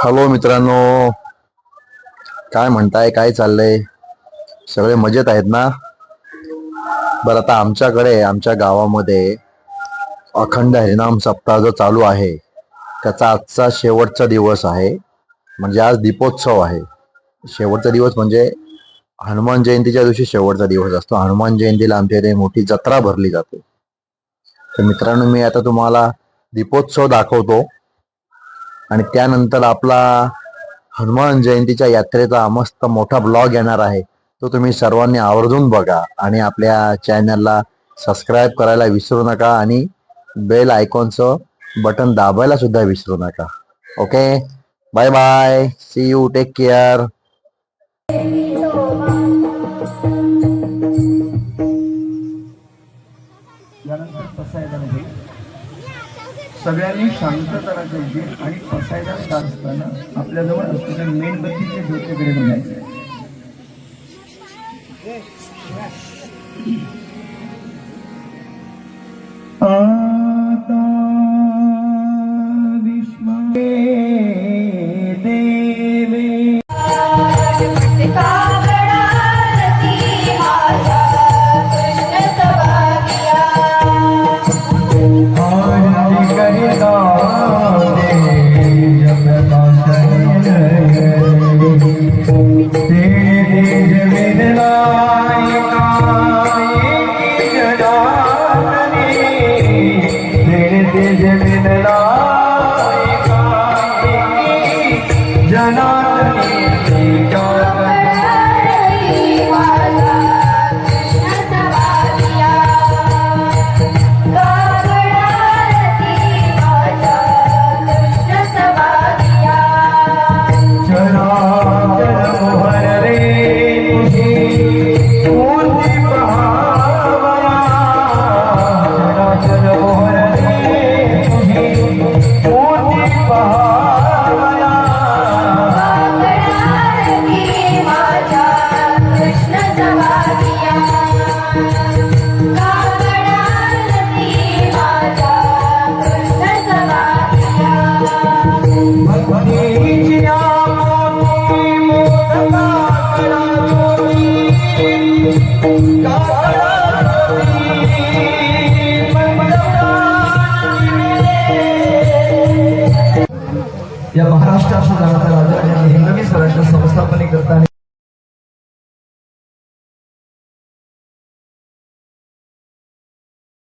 Hello मित्रांनो. काय म्हणताय काय चाललंय? सगळे मजेत आहेत ना? बरं आता आमच्याकडे आमच्या गावामध्ये अखंड हरिनाम सप्ताह जो चालू आहे त्याचा आजचा शेवटचा दिवस आहे. म्हणजे आज दीपोत्सव आहे. शेवटचा दिवस म्हणजे हनुमान जयंतीच्या दिवशी शेवटचा दिवस असतो. हनुमान जयंतीला आमच्या इथे मोठी जत्रा भरली जाते. तर मित्रांनो मी आता तुम्हाला दीपोत्सव दाखवतो. आणि त्यानंतर आपला हनुमान जयंतीच्या यात्रेचा मस्त मोठा ब्लॉग येणार आहे. तो तुम्ही सर्वांनी आवर्जून बघा आणि आपल्या चॅनलला सबस्क्राईब करायला विसरू नका आणि बेल आयकॉनचं बटन दाबायला सुद्धा विसरू नका. Okay? Bye bye. See you take care यानंतर सगळ्यांनी शांतता राखायची आणि पसायला असताना आपल्याजवळ असलेल्या मेणबत्तीचे ज्योतीकडे बघायचे કરી દો. જપતા या महाराष्ट्राचा जाणारा राजा आणि हिंदवी स्वराज्य संस्थापने करताना